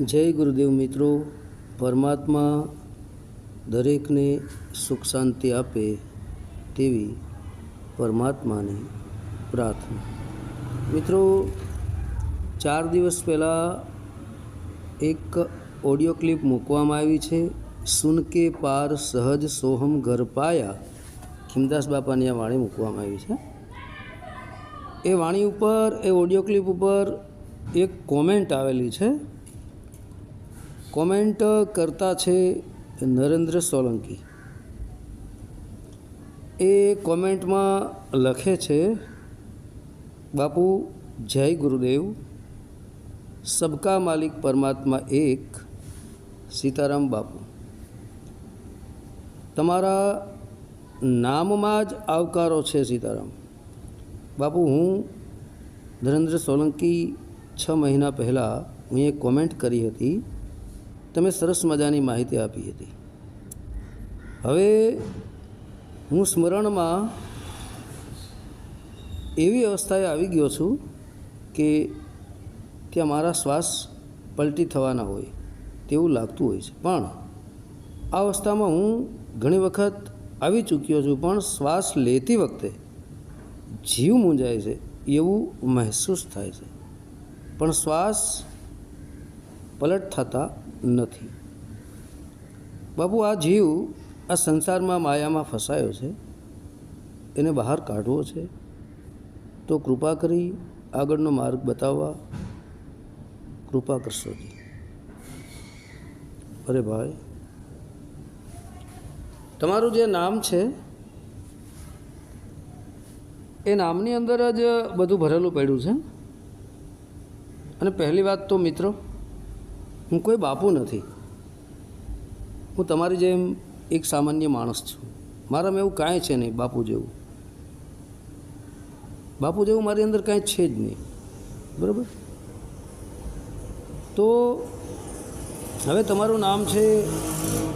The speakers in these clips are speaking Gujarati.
જય ગુરુદેવ મિત્રો, પરમાત્મા દરેકને સુખ શાંતિ આપે તેવી પરમાત્માને પ્રાર્થના. મિત્રો, ચાર દિવસ પહેલાં એક ઓડિયો ક્લિપ મૂકવામાં આવી છે. સુનકે પાર સહજ સોહમ ઘર પાયા. ખીમદાસ બાપાની આ વાણી મૂકવામાં આવી છે. એ વાણી ઉપર, એ ઓડિયો ક્લિપ ઉપર એક કોમેન્ટ આવેલી છે. કોમેન્ટ કરતા છે નરેન્દ્ર સોલંકી. એ કોમેન્ટમાં લખે છે, બાપુ, જય ગુરુદેવ. સબકા માલિક પરમાત્મા એક, સીતારામ બાપુ. તમારા નામમાં જ આવકારો છે, સીતારામ. બાપુ, હું નરેન્દ્ર સોલંકી છ મહિના પહેલાં હું એક કોમેન્ટ કરી હતી. તમે સરસ મજાની માહિતી આપી હતી. હવે હું સ્મરણમાં એવી અવસ્થાએ આવી ગયો છું કે ત્યાં મારા શ્વાસ પલટી થવાના હોય તેવું લાગતું હોય છે. પણ આ અવસ્થામાં હું ઘણી વખત આવી ચૂક્યો છું, પણ શ્વાસ લેતી વખતે જીવ મૂંઝાય છે એવું મહેસૂસ થાય છે. પણ શ્વાસ પલટ થતા નથી. બાપુ આ જીવ આ સંસારમાં માયામાં ફસાયો છે. એને બહાર કાઢવો છે. તો કૃપા કરી આગળનો માર્ગ બતાવવા. કૃપા કરશોજી અરે ભાઈ, તમારું જે નામ છે, એ નામની અંદર જ બધું ભરેલું પડ્યું છે. અને પહેલી વાત તો મિત્રો હું કોઈ બાપુ નથી. હું તમારી જેમ એક સામાન્ય માણસ છું. મારામાં એવું કાંઈ છે નહીં, બાપુ જેવું. બાપુ જેવું મારી અંદર કાંઈ છે જ નહીં. બરાબર? તો હવે તમારું નામ છે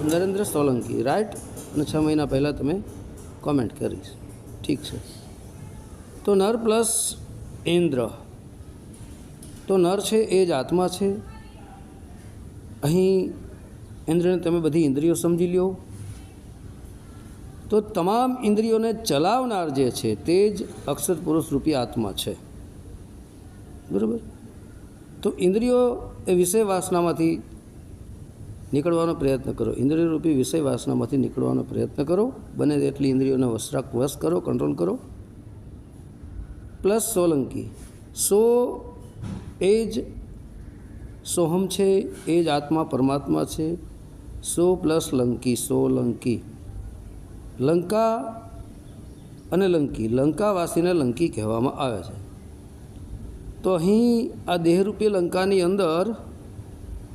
નરેન્દ્ર સોલંકી, રાઈટ? અને છ મહિના પહેલાં તમે કોમેન્ટ કરીશ. ઠીક છે. તો નર પ્લસ ઇન્દ્ર. તો નર છે એ જ આત્મા છે. અહીં ઇન્દ્રિયને તમે બધી ઇન્દ્રિયો સમજી લ્યો. તો તમામ ઇન્દ્રિયોને ચલાવનાર જે છે તે જ અક્ષર પુરુષ રૂપી આત્મા છે. બરાબર? તો ઇન્દ્રિયો એ વિષય વાસનામાંથી નીકળવાનો પ્રયત્ન કરો. ઇન્દ્રિય રૂપી વિષય વાસનામાંથી નીકળવાનો પ્રયત્ન કરો. બને તેટલી ઇન્દ્રિયોને વસ્ત્રાક વશ કરો કંટ્રોલ કરો. પ્લસ સોલંકી. સો એ જ સોહમ છે, એ જ આત્મા પરમાત્મા છે. સો પ્લસ લંકી, સો લંકી. લંકા અને લંકી, લંકાવાસીને લંકી કહેવામાં આવે છે. તો અહીં આ દેહરૂપી લંકાની અંદર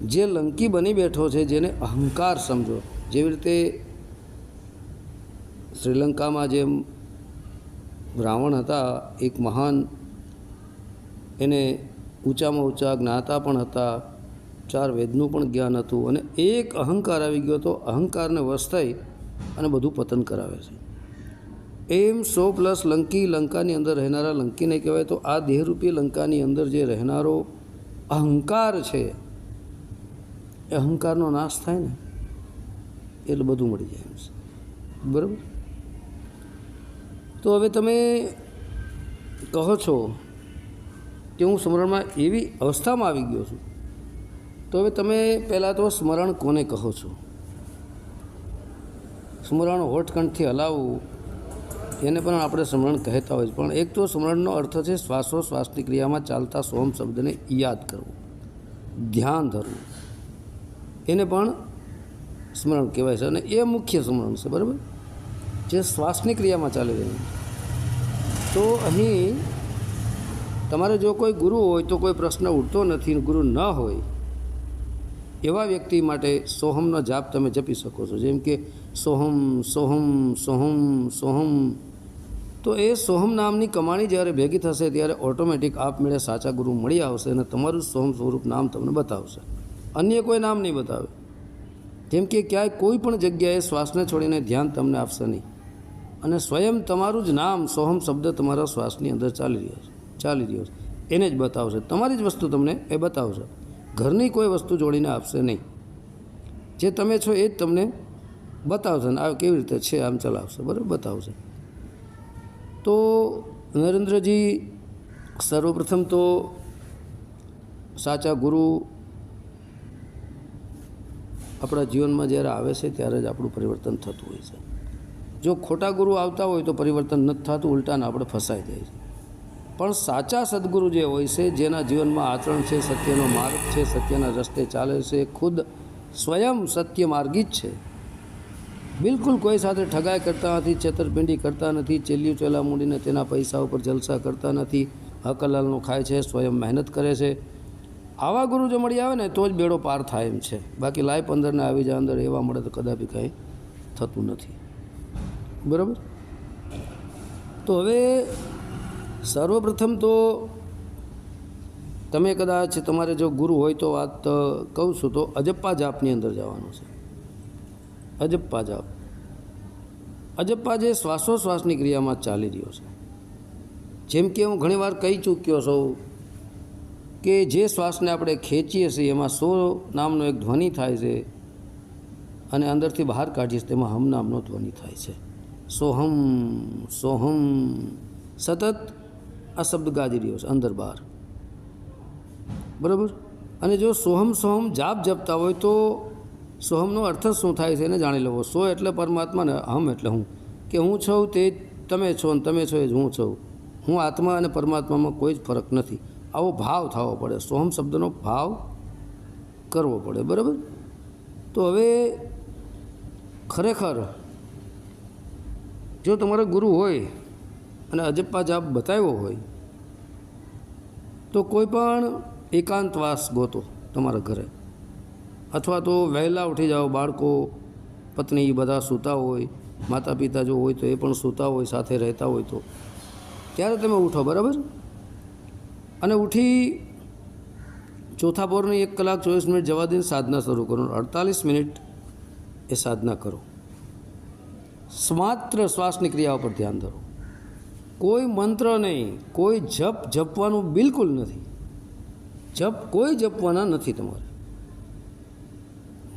જે લંકી બની બેઠો છે, જેને અહંકાર સમજો. જેવી રીતે શ્રીલંકામાં જેમ રાવણ હતા, એક મહાન એને ઊંચામાં ઊંચા જ્ઞાતા પણ હતા, ચાર વેદનું પણ જ્ઞાન હતું અને એક અહંકાર આવી ગયો તો અહંકારને વશ થઈ અને બધું પતન કરાવે છે. એમ સો પ્લસ લંકી લંકાની અંદર રહેનારા લંકીને કહેવાય તો આ દેહરૂપી લંકાની અંદર જે રહેનારો અહંકાર છે, એ અહંકારનો નાશ થાય ને, એટલે બધું મળી જાય એમ બરાબર? તો હવે તમે કહો છો કે હું સ્મરણમાં એવી અવસ્થામાં આવી ગયો છું. તો હવે તમે પહેલાં તો સ્મરણ કોને કહો છો? સ્મરણ હોઠકંઠથી હલાવવું, એને પણ આપણે સ્મરણ કહેતા હોય છે. પણ એક તો સ્મરણનો અર્થ છે શ્વાસોશ્વાસની ક્રિયામાં ચાલતા સોમ શબ્દને યાદ કરવું, ધ્યાન ધરવું. એને પણ સ્મરણ કહેવાય છે અને એ મુખ્ય સ્મરણ છે, બરાબર? જે શ્વાસની ક્રિયામાં ચાલી રહ્યું તો અહીં તમારે જો કોઈ ગુરુ હોય તો કોઈ પ્રશ્ન ઉઠતો નથી, ગુરુ ન હોય, એવા વ્યક્તિ માટે સોહમનો જાપ તમે જપી શકો છો. જેમ કે સોહમ સોહમ સોહમ સોહમ. તો એ સોહમ નામની કમાણી જ્યારે ભેગી થશે ત્યારે ઓટોમેટિક આપમેળે સાચા ગુરુ મળી આવશે અને તમારું સોહમ સ્વરૂપ નામ તમને બતાવશે. અન્ય કોઈ નામ નહીં બતાવે. જેમ કે ક્યાંય કોઈ પણ જગ્યાએ શ્વાસને છોડીને ધ્યાન તમને આપશે નહીં. અને સ્વયં તમારું જ નામ સોહમ શબ્દ તમારા શ્વાસની અંદર ચાલી રહ્યો છે. ચાલી રહ્યો છે. એને જ બતાવશે. તમારી જ વસ્તુ તમને એ બતાવશે. ઘરની કોઈ વસ્તુ જોડીને આપશે નહીં. જે તમે છો એ જ તમને બતાવશે ને આ કેવી રીતે છે, આમ ચલાવશે. બરાબર, બતાવશે. તો નરેન્દ્રજી, સર્વપ્રથમ તો સાચા ગુરુ આપણા જીવનમાં જ્યારે આવે છે, ત્યારે જ આપણું પરિવર્તન થતું હોય છે. જો ખોટા ગુરુ આવતા હોય તો પરિવર્તન નથી થતું, ઉલટાને આપણે ફસાઈ જાય છે. પણ સાચા સદગુરુ જે હોય છે, જેના જીવનમાં આચરણ છે, સત્યનો માર્ગ છે, સત્યના રસ્તે ચાલે છે ખુદ સ્વયં સત્ય માર્ગી જ છે. બિલકુલ કોઈ સાથે ઠગાઈ કરતા નથી, છેતરપિંડી કરતા નથી, ચેલ્યું ચેલા મૂડીને તેના પૈસા ઉપર જલસા કરતા નથી, હકલાલનો ખાય છે, સ્વયં મહેનત કરે છે. આવા ગુરુ જો મળી આવે ને, તો જ બેડો પાર થાય એમ છે. બાકી લાઈફ અંદરને આવી જાય, અંદર એવા મળે તો કદાપી કાંઈ થતું નથી. બરાબર? તો હવે સર્વપ્રથમ તો તમે કદાચ તમારે જો ગુરુ હોય તો વાત કહું છું તો અજપ્પા જાપની અંદર જવાનું છે. અજપ્પા જાપ. અજપ્પા જે શ્વાસોશ્વાસની ક્રિયામાં ચાલી રહ્યો છે. જેમ કે હું ઘણીવાર કહી ચૂક્યો છું કે જે શ્વાસને આપણે ખેંચીએ છીએ, એમાં સો નામનો એક ધ્વનિ થાય છે અને અંદરથી બહાર કાઢીએ તેમાં હમ નામનો ધ્વનિ થાય છે. સોહમ સોહમ સતત આ શબ્દ ગાજી રહ્યો છે, અંદર બહાર. બરાબર? અને જો સોહમ સોહમ જાપ જપતા હોય તો સોહમનો અર્થ શું થાય છે એને જાણી લેવો. સો એટલે પરમાત્મા ને હમ એટલે હું. કે હું છું તે તમે છો અને તમે છો એ જ હું છું. હું આત્મા અને પરમાત્મામાં કોઈ જ ફરક નથી. આવો ભાવ થવો પડે. સોહમ શબ્દનો ભાવ કરવો પડે. બરાબર? તો હવે ખરેખર જો તમારા ગુરુ હોય અને અજપ્પા જાપ બતાવ્યો હોય, તો કોઈ પણ એકાંતવાસ ગોતો તમારા ઘરે. અથવા તો વહેલા ઉઠી જાઓ, બાળકો, પત્ની બધા સૂતા હોય માતા પિતા જો હોય તો એ પણ સૂતા હોય, સાથે રહેતા હોય તો. ત્યારે તમે ઉઠો, બરાબર? અને ઉઠી ચોથા પોરની એક કલાક ચોવીસ મિનિટ જવા દઈને સાધના શરૂ કરો. અડતાલીસ મિનિટ એ સાધના કરો. માત્ર શ્વાસની ક્રિયાઓ પર ધ્યાન ધરો. કોઈ મંત્ર નહીં, કોઈ જપ જપવાનું બિલકુલ નથી. જપ કોઈ જપવાના નથી તમારે.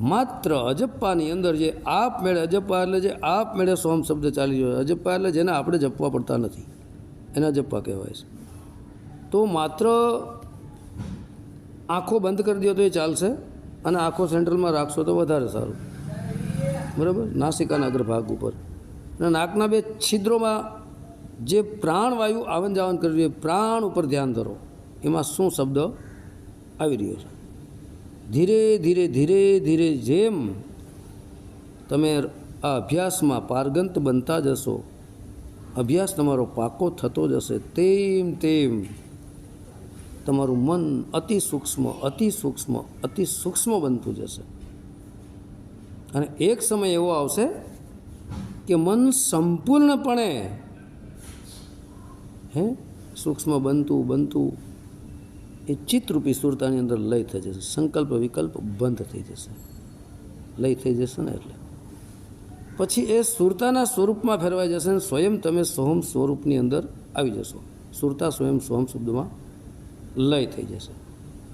માત્ર અજપ્પાની અંદર જે આપ મેળે અજપ્પા એટલે જે આપ મેળે સોમ શબ્દ ચાલી રહ્યો અજપ્પા એટલે જેને આપણે જપવા પડતા નથી. એના અજપ્પા કહેવાય છે. તો માત્ર આંખો બંધ કરી દો તો એ ચાલશે અને આંખો સેન્ટ્રલમાં રાખશો તો વધારે સારું. બરાબર? નાસિકાના અગ્રભાગ ઉપર. અને નાકના બે છિદ્રોમાં જે પ્રાણવાયુ આવન જાવન કરવી જોઈએ પ્રાણ ઉપર ધ્યાન ધરો. એમાં શું શબ્દ આવી રહ્યો છે? ધીરે ધીરે ધીરે ધીરે જેમ તમે આ અભ્યાસમાં પારગંત બનતા જશો, અભ્યાસ તમારો પાકો થતો જશે, તેમ તેમ તમારું મન અતિ સૂક્ષ્મ અતિ સૂક્ષ્મ અતિ સૂક્ષ્મ બનતું જશે. અને એક સમય એવો આવશે કે મન સંપૂર્ણપણે હે? સૂક્ષ્મ બનતું બનતું, એ ચિત્તરૂપી સુરતાની અંદર લય થઈ જશે. સંકલ્પ, વિકલ્પ બંધ થઈ જશે. લય થઈ જશે ને એટલે. પછી એ સુરતાના સ્વરૂપમાં ફેરવાઈ જશે ને સ્વયં તમે સોહમ સ્વરૂપની અંદર આવી જશો. સુરતા સ્વયં સોહમ શબ્દમાં લય થઈ જશે.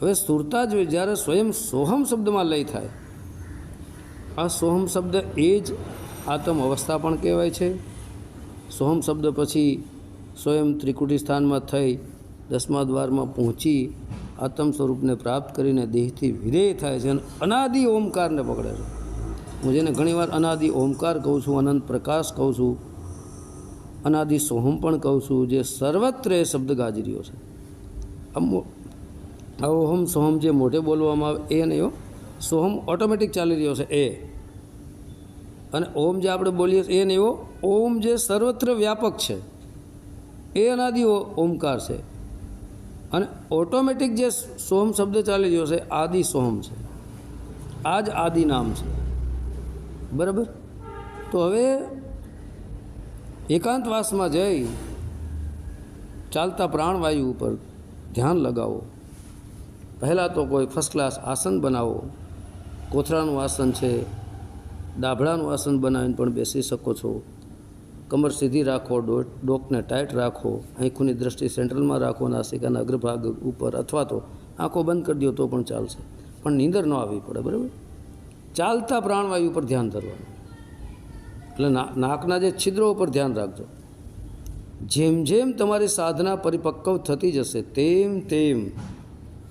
હવે સુરતા જ જ્યારે સ્વયં સોહમ શબ્દમાં લય થાય. આ સોહમ શબ્દ એ જ આત્મ અવસ્થા પણ કહેવાય છે. સોહમ શબ્દ પછી સ્વયં ત્રિકુટી સ્થાનમાં થઈ દસમા દ્વારમાં પહોંચી આત્મ સ્વરૂપને પ્રાપ્ત કરીને દેહથી વિધેય થાય છે અને અનાદિ ઓમકારને પકડે છે. હું જેને ઘણીવાર અનાદિ ઓમકાર કહું છું, અનંત પ્રકાશ કહું છું, અનાદિ સોહમ પણ કહું છું, જે સર્વત્ર એ શબ્દ ગાજરીઓ છે. ઓહમ સોહમ જે મોઢે બોલવામાં આવે એ નહીં સોહમ ઓટોમેટિક ચાલી રહ્યો છે, એ. અને ઓમ જે આપણે બોલીએ એ નહીં ઓમ જે સર્વત્ર વ્યાપક છે. એ અનાદિ ઓમકાર છે. અને ઓટોમેટિક જે સોમ શબ્દ ચાલી રહ્યો છે, આદિ સોમ છે. આ જ આદિ નામ છે. બરાબર? તો હવે એકાંતવાસમાં જઈ ચાલતા પ્રાણવાયુ ઉપર ધ્યાન લગાવો. પહેલાં તો કોઈ ફર્સ્ટ ક્લાસ આસન બનાવો. કોથળાનું આસન છે દાભળાનું આસન બનાવીને પણ બેસી શકો છો. કમર સીધી રાખો ડોકને ટાઈટ રાખો, આંખોની દ્રષ્ટિ સેન્ટ્રલમાં રાખો, નાસિકાના અગ્રભાગ ઉપર અથવા તો આંખો બંધ કરી દો તો પણ ચાલશે. પણ નીંદર ન આવવી પડે, બરાબર? ચાલતા પ્રાણવાયુ ઉપર ધ્યાન ધરવાનું. એટલે નાકના જે છિદ્રો ઉપર ધ્યાન રાખજો. જેમ જેમ તમારી સાધના પરિપક્વ થતી જશે, તેમ તેમ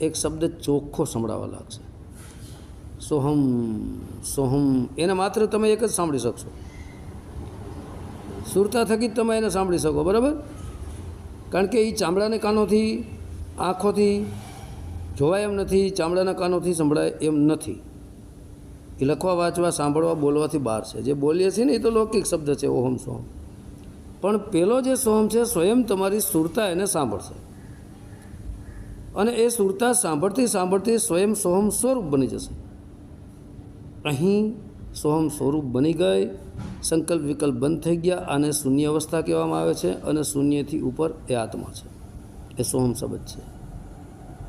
એક શબ્દ ચોખ્ખો સંભળાવા લાગશે. સોહમ સોહમ, એને માત્ર તમે એક જ સાંભળી શકશો. સુરતા થકી જ તમે એને સાંભળી શકો, બરાબર? કારણ કે એ ચામડાને કાનોથી, આંખોથી જોવાય એમ નથી, ચામડાના કાનોથી સંભળાય એમ નથી. એ લખવા, વાંચવા, સાંભળવા, બોલવાથી બહાર છે. જે બોલીએ છીએ ને, એ તો લૌકિક શબ્દ છે, ઓહમ, સોહમ. પણ પેલો જે સોહમ છે, સ્વયં તમારી સુરતા એને સાંભળશે. અને એ સુરતા સાંભળતી સાંભળતી સ્વયં સોહમ સ્વરૂપ બની જશે. અહીં સોહમ સ્વરૂપ બની ગઈ. સંકલ્પ વિકલ્પ બંધ થઈ ગયા આને શૂન્ય અવસ્થા કહેવામાં આવે છે અને શૂન્યથી ઉપર એ આત્મા છે. એ સોહમ શબ્દ છે.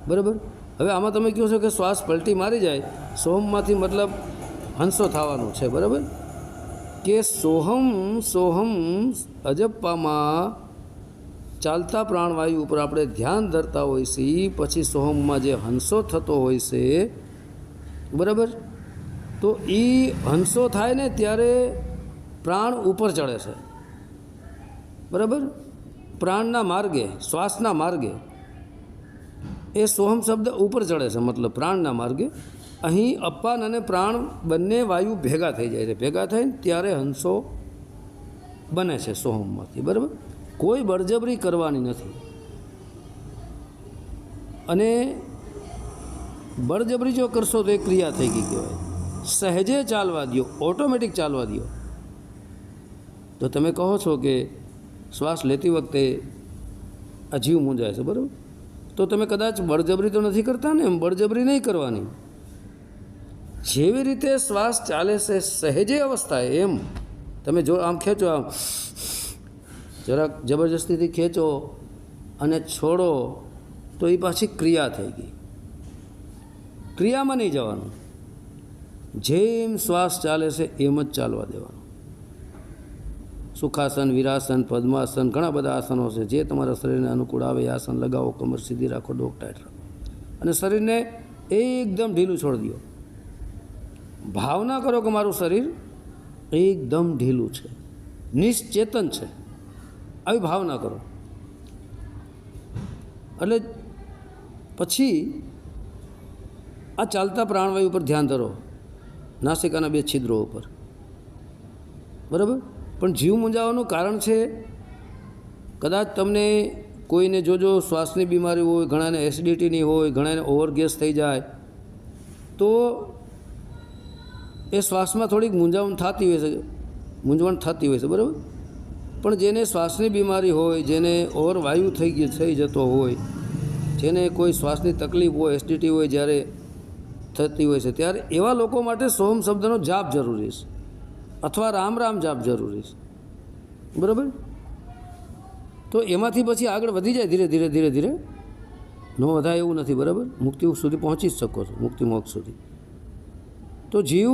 બરાબર? હવે આમાં તમે કહો છો કે શ્વાસ પલટી મારી જાય સોહમમાંથી મતલબ હંસો થવાનો છે, બરાબર? કે સોહમ સોહમ અજપ્પામાં ચાલતા પ્રાણવાયુ ઉપર આપણે ધ્યાન ધરતા છે પછી સોહમમાં જે હંસો થતો હોય છે, બરાબર? તો એ હંસો થાય ને ત્યારે પ્રાણ ઉપર ચડે છે. બરાબર? પ્રાણના માર્ગે, શ્વાસના માર્ગે. એ સોહમ શબ્દ ઉપર ચડે છે, મતલબ પ્રાણના માર્ગે. અહીં અપાન અને પ્રાણ બંને વાયુ ભેગા થઈ જાય છે. ભેગા થાય ને ત્યારે હંસો બને છે સોહમમાંથી, બરાબર? કોઈ બળજબરી કરવાની નથી. અને બળજબરી જો કરશો તો એ ક્રિયા થઈ ગઈ કહેવાય. સહેજે ચાલવા દો ઓટોમેટિક ચાલવા દો તો તમે કહો છો કે શ્વાસ લેતી વખતે આ જીવ મૂંઝાય છે, બરાબર? તો તમે કદાચ બળજબરી તો નથી કરતા ને, એમ બળજબરી નહીં કરવાની. જેવી રીતે શ્વાસ ચાલે છે સહેજે અવસ્થાએ, એમ. તમે જો આમ ખેંચો, આમ. જરાક જબરજસ્તીથી ખેંચો અને છોડો, તો એ પાછી ક્રિયા થઈ ગઈ. ક્રિયામાં નહીં જવાનું. જેમ શ્વાસ ચાલે છે, એમ જ ચાલવા દેવાનું. સુખાસન, વિરાસન, પદ્માસન, ઘણા બધા આસનો છે, જે તમારા શરીરને અનુકૂળ આવે આસન લગાવો, કમર સીધી રાખો, ડોક ટાઈટ રાખો. અને શરીરને એકદમ ઢીલું છોડી દો. ભાવના કરો કે મારું શરીર એકદમ ઢીલું છે, નિશ્ચેતન છે. આવી ભાવના કરો. એટલે પછી આ ચાલતા પ્રાણવાયુ ઉપર ધ્યાન ધરો. નાસિકાના બે છિદ્રો ઉપર. બરાબર? પણ જીવ મૂંઝાવાનું કારણ છે, કદાચ તમને કોઈને જોજો શ્વાસની બીમારી હોય, ઘણાને એસિડિટીની હોય, ઘણાને ઓવરગેસ થઈ જાય, તો એ શ્વાસમાં થોડીક મૂંઝાવણ થતી હોય છે, મૂંઝવણ થતી હોય છે, બરાબર? પણ જેને શ્વાસની બીમારી હોય, જેને ઓવરવાયુ થઈ ગઈ, થઈ જતો હોય, જેને કોઈ શ્વાસની તકલીફ હોય, એસિડિટી હોય, જ્યારે થતી હોય છે. ત્યારે એવા લોકો માટે સોમ શબ્દનો જાપ જરૂરી છે. અથવા રામ રામ જાપ જરૂરી છે. બરાબર? તો એમાંથી પછી આગળ વધી જાય ધીરે ધીરે ધીરે ધીરે. ન વધાય એવું નથી, બરાબર? મુક્તિ સુધી પહોંચી જ શકો છો, મુક્તિ મોક્ષ સુધી. તો જીવ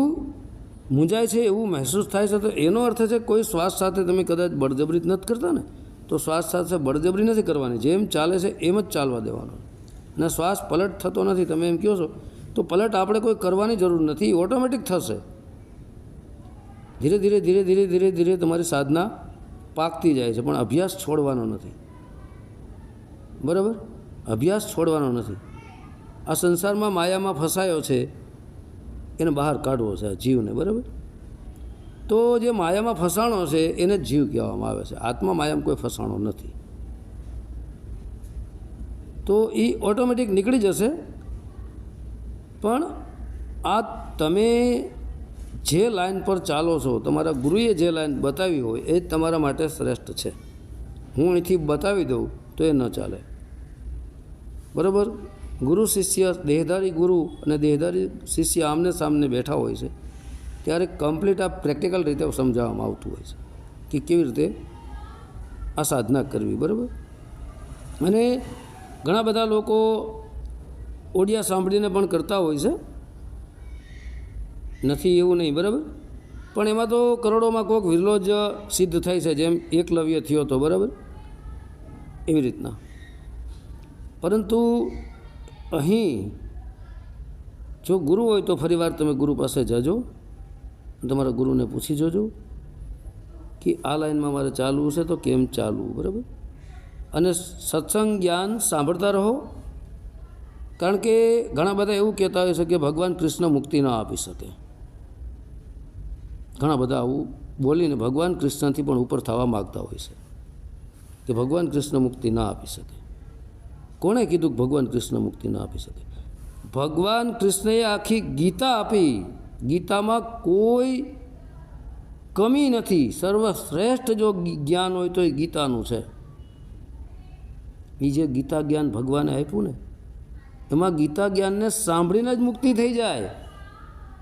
મૂંઝાય છે એવું મહેસૂસ થાય છે, તો એનો અર્થ છે કોઈ શ્વાસ સાથે તમે કદાચ બળજબરી નથી કરતા ને, તો શ્વાસ સાથે બળજબરી નથી કરવાની. જેમ ચાલે છે એમ જ ચાલવા દેવાનો. અને શ્વાસ પલટ થતો નથી, તમે એમ કહો છો તો પલટ આપણે કોઈ કરવાની જરૂર નથી, ઓટોમેટિક થશે. ધીરે ધીરે ધીરે ધીરે ધીરે ધીરે તમારી સાધના પાકતી જાય છે, પણ અભ્યાસ છોડવાનો નથી. બરાબર? અભ્યાસ છોડવાનો નથી. આ સંસારમાં માયામાં ફસાયો છે, એને બહાર કાઢવો છે જીવને, બરાબર? તો જે માયામાં ફસાણો છે, એને જ જીવ કહેવામાં આવે છે. આત્મા માયામાં કોઈ ફસાણો નથી. તો એ ઓટોમેટિક નીકળી જશે પણ આ તમે જે લાઈન પર ચાલો છો, તમારા ગુરુએ જે લાઈન બતાવી હોય એ તમારા માટે શ્રેષ્ઠ છે. હું અહીંથી બતાવી દઉં તો એ ન ચાલે. બરાબર? ગુરુ શિષ્ય, દેહધારી ગુરુ અને દેહધારી શિષ્ય આમને સામને બેઠા હોય છે, ત્યારે કમ્પ્લીટ આ પ્રેક્ટિકલ રીતે સમજાવવામાં આવતું હોય છે કે કેવી રીતે આ સાધના કરવી, બરાબર? અને ઘણા બધા લોકો ઓડિયા સાંભળીને પણ કરતા હોય છે. નથી એવું નહીં, બરાબર? પણ એમાં તો કરોડોમાં કોઈક વિરલો જ સિદ્ધ થાય છે, જેમ એકલવ્ય થયો હતો બરાબર? એવી રીતના. પરંતુ અહીં જો ગુરુ હોય તો ફરીવાર તમે ગુરુ પાસે જજો. તમારા ગુરુને પૂછી જોજો કે આ લાઈનમાં મારે ચાલવું છે તો કેમ ચાલવું, બરાબર? અને સત્સંગ જ્ઞાન સાંભળતા રહો. કારણ કે ઘણા બધા એવું કહેતા હોય છે કે ભગવાન કૃષ્ણ મુક્તિ ન આપી શકે. ઘણા બધા આવું બોલીને ભગવાન કૃષ્ણથી પણ ઉપર થવા માગતા હોય છે કે ભગવાન કૃષ્ણ મુક્તિ ના આપી શકે. કોણે કીધું કે ભગવાન કૃષ્ણ મુક્તિ ના આપી શકે? ભગવાન કૃષ્ણએ આખી ગીતા આપી. ગીતામાં કોઈ કમી નથી. સર્વશ્રેષ્ઠ જો જ્ઞાન હોય તો એ ગીતાનું છે. એ જે ગીતા જ્ઞાન ભગવાને આપ્યું ને? એમાં ગીતા જ્ઞાનને સાંભળીને જ મુક્તિ થઈ જાય.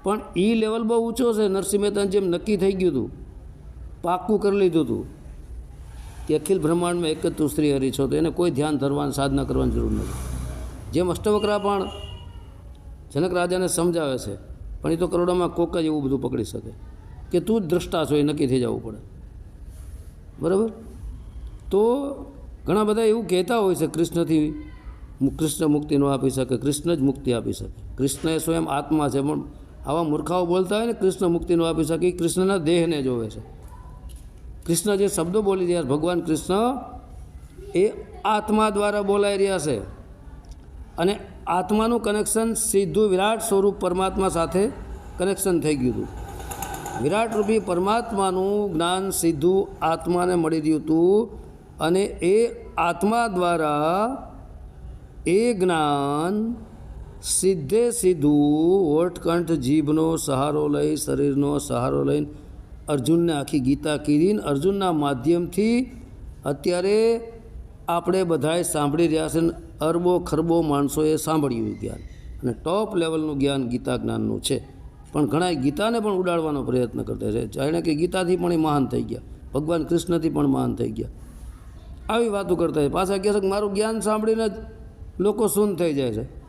પણ એ લેવલ બહુ ઊંચો છે, નરસિંહ મહેતાને જેમ નક્કી થઈ ગયું હતું પાક્કું કરી લીધું હતું કે અખિલ બ્રહ્માંડમાં એક જ તું શ્રી હરિ છો, તો એને કોઈ ધ્યાન ધરવાની સાધના કરવાની જરૂર નથી. જેમ અષ્ટવક્રા પણ જનક રાજાને સમજાવે છે, પણ એ તો કરોડોમાં કોક જ એવું બધું પકડી શકે. કે તું જ દ્રષ્ટા છો, એ નક્કી થઈ જવું પડે. બરાબર? તો ઘણા બધા એવું કહેતા હોય છે, કૃષ્ણથી કૃષ્ણ મુક્તિ ન આપી શકે કૃષ્ણ જ મુક્તિ આપી શકે. કૃષ્ણ એ સ્વયં આત્મા છે પણ આવા મૂર્ખાઓ બોલતા હોય ને કૃષ્ણ મુક્તિ ન આપી શકે એ કૃષ્ણના દેહને જોવે છે. કૃષ્ણ જે શબ્દો બોલી રહ્યા છે, ભગવાન કૃષ્ણ એ આત્મા દ્વારા બોલાઈ રહ્યા છે. અને આત્માનું કનેક્શન સીધું વિરાટ સ્વરૂપ પરમાત્મા સાથે કનેક્શન થઈ ગયું હતું. વિરાટ રૂપી પરમાત્માનું જ્ઞાન સીધું આત્માને મળી રહ્યું હતું અને એ આત્મા દ્વારા એ જ્ઞાન સીધે સીધું ઓઠકંઠ જીભનો સહારો લઈ, શરીરનો સહારો લઈને અર્જુનને આખી ગીતા કીધીને અર્જુનના માધ્યમથી અત્યારે આપણે બધાએ સાંભળી રહ્યા છે અરબો ખરબો માણસોએ સાંભળ્યું જ્ઞાન. અને ટોપ લેવલનું જ્ઞાન ગીતા જ્ઞાનનું છે. પણ ઘણા ગીતાને પણ ઉડાડવાનો પ્રયત્ન કરતા છે. જાણે કે ગીતાથી પણ એ મહાન થઈ ગયા. ભગવાન કૃષ્ણથી પણ મહાન થઈ ગયા. આવી વાતો કરતા પાછા કહે છે કે મારું જ્ઞાન સાંભળીને જ લોકો શૂન થઈ જાય છે.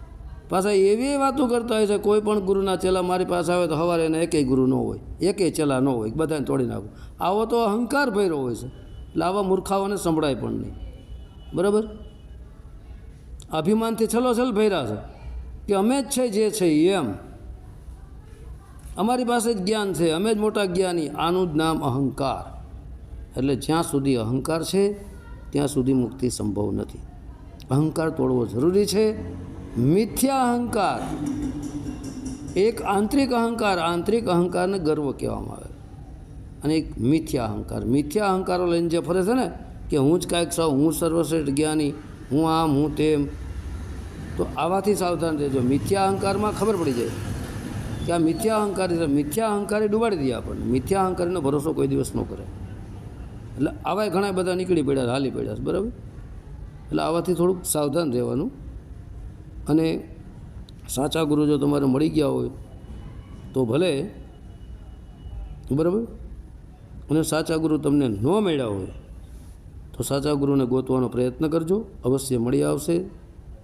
પાછા એવી વાતો કરતા હોય છે, કોઈ પણ ગુરુના ચેલા મારી પાસે આવે તો સવારે એને એકેય ગુરુ ન હોય, એકેય ચેલા ન હોય, બધાને તોડી નાખો. આવો તો અહંકાર ભર્યો હોય છે, એટલે આવા મૂર્ખાઓને સંભળાય પણ નહીં. બરાબર? અભિમાનથી છલોછલ ભર્યા છે કે અમે જ છે જે છે એમ. અમારી પાસે જ જ્ઞાન છે, અમે જ મોટા જ્ઞાની, આનું જ નામ અહંકાર. એટલે જ્યાં સુધી અહંકાર છે, ત્યાં સુધી મુક્તિ સંભવ નથી. અહંકાર તોડવો જરૂરી છે. મિથ્યા અહંકાર એક આંતરિક અહંકાર, આંતરિક અહંકારને ગર્વ કહેવામાં આવે. અને એક મિથ્યા અહંકાર. મિથ્યા અહંકારો લઈને જે ફરે છે ને, કે હું જ કાંઈક સૌ હું સર્વશ્રેષ્ઠ જ્ઞાની, હું આમ, હું તેમ. તો આવાથી સાવધાન રહેજો. મિથ્યા અહંકારમાં ખબર પડી જાય કે આ મિથ્યા અહંકાર છે. મિથ્યા અહંકારે ડૂબાડી દે આપણને. મિથ્યા અહંકારનો ભરોસો કોઈ દિવસ ન કરે. એટલે આવા ઘણા બધા નીકળી પડ્યા, હાલી પડ્યા બરાબર? એટલે આવાથી થોડુંક સાવધાન રહેવાનું. અને સાચા ગુરુ જો તમારે મળી ગયા હોય, તો ભલે. બરાબર? અને સાચા ગુરુ તમને ન મળ્યા હોય, તો સાચા ગુરુને ગોતવાનો પ્રયત્ન કરજો. અવશ્ય મળી આવશે.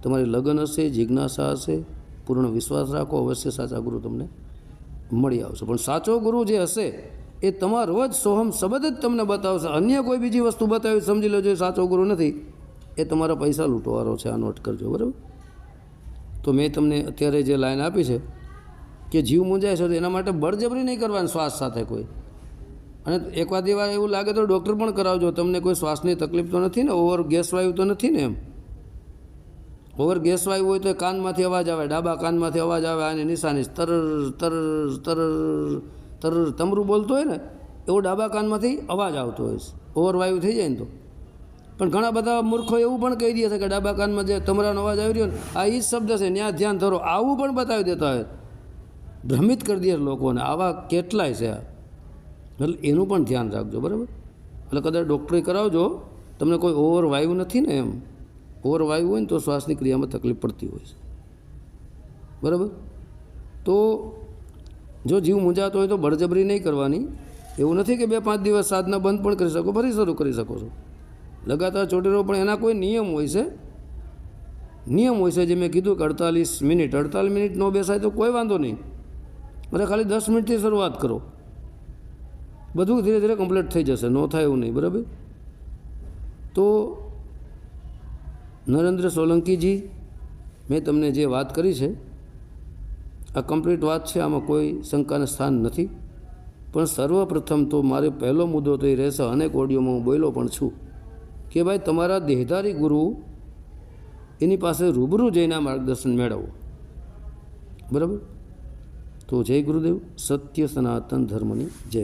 તમારી લગ્ન હશે, જિજ્ઞાસા હશે, પૂર્ણ વિશ્વાસ રાખો, અવશ્ય સાચા ગુરુ તમને મળી આવશે. પણ સાચો ગુરુ જે હશે, એ તમારો જ સોહમ, શબ્દ જ તમને બતાવશે. અન્ય કોઈ બીજી વસ્તુ બતાવી, સમજી લેજો, એ સાચો ગુરુ નથી. એ તમારા પૈસા લૂંટવાનો છે આ નોટ કરજો બરાબર તો મેં તમને અત્યારે જે લાઈન આપી છે કે જીવ મૂંઝાય છે તો એના માટે બળજબરી નહીં કરવાની શ્વાસ સાથે કોઈ અને એકવાર વાર એવું લાગે તો ડૉક્ટર પણ કરાવજો તમને કોઈ શ્વાસની તકલીફ તો નથી ને ઓવર ગેસ વાયુ તો નથી ને એમ ઓવર ગેસ વાયુ હોય તો કાનમાંથી અવાજ આવે ડાબા કાનમાંથી અવાજ આવે આની નિશાની તર તર તર તર તમરું બોલતો હોય ને એવો ડાબા કાનમાંથી અવાજ આવતો હોય ઓવર વાયુ થઈ જાય ને તો પણ ઘણા બધા મૂર્ખો એવું પણ કહી દે છે કે ડાબા કાનમાં જે તમરાનો અવાજ આવી રહ્યો ને, આ એ જ શબ્દ છે ત્યાં ધ્યાન ધરો. આવું પણ બતાવી દેતા હોય. ભ્રમિત કરી દે લોકોને. આવા કેટલાય છે એટલે એનું પણ ધ્યાન રાખજો, બરાબર? એટલે કદાચ ડૉક્ટરે કરાવજો, તમને કોઈ ઓવર વાયુ નથી ને એમ. ઓવર વાયુ હોય ને તો શ્વાસની ક્રિયામાં તકલીફ પડતી હોય છે. બરાબર? તો જો જીવ મૂંઝાતો હોય તો બળજબરી નહીં કરવાની. એવું નથી કે બે પાંચ દિવસ સાધના બંધ પણ કરી શકો, ફરી શરૂ કરી શકો છો. લગાતાર ચોટી રહો પણ એના કોઈ નિયમ હોય છે? નિયમ હોય છે જે મેં કીધું કે અડતાલીસ મિનિટ. અડતાલીસ મિનિટ ન બેસાય તો કોઈ વાંધો નહીં. અરે ખાલી દસ મિનિટથી શરૂઆત કરો. બધું ધીરે ધીરે કમ્પ્લીટ થઈ જશે. ન થાય એવું નહીં, બરાબર? તો નરેન્દ્ર સોલંકીજી, મેં તમને જે વાત કરી છે, આ કમ્પ્લીટ વાત છે, આમાં કોઈ શંકાને સ્થાન નથી. પણ સર્વપ્રથમ તો મારે પહેલો મુદ્દો તો એ રહેશે. અનેક ઓડિયોમાં હું બોલ્યો પણ છું. કે ભાઈ તમારા દેહધારી ગુરુ એની પાસે રૂબરૂ જઈને માર્ગદર્શન મેળવો. બરાબર? તો જય ગુરુદેવ, સત્ય સનાતન ધર્મની જય.